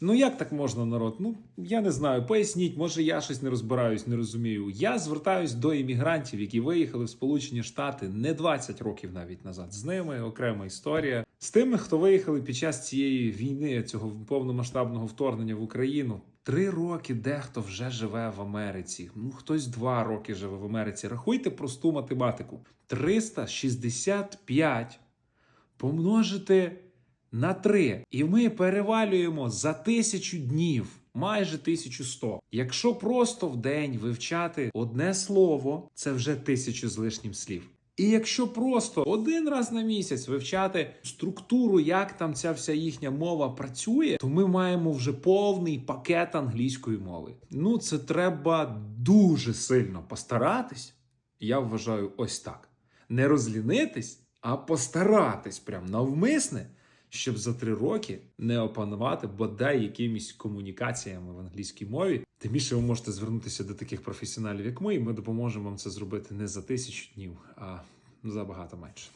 Ну як так можна, народ? Ну я не знаю. Поясніть, може я щось не розбираюсь, не розумію. Я звертаюсь до іммігрантів, які виїхали в Сполучені Штати не 20 років навіть назад. З ними окрема історія. З тими, хто виїхали під час цієї війни, цього повномасштабного вторгнення в Україну. Три роки дехто вже живе в Америці. Ну хтось два роки живе в Америці. Рахуйте просту математику: 365 помножити на 3. І ми перевалюємо за тисячу днів, майже 1100. Якщо просто в день вивчати одне слово, це вже тисячу з лишнім слів. І якщо просто один раз на місяць вивчати структуру, як там ця вся їхня мова працює, то ми маємо вже повний пакет англійської мови. Ну, це треба дуже сильно постаратись. Я вважаю ось так: не розлінитись, а постаратись прям навмисне, щоб за три роки не опанувати бодай якимись комунікаціями в англійській мові. Тим більше ви можете звернутися до таких професіоналів, як ми, і ми допоможемо вам це зробити не за тисячу днів, а за багато менше.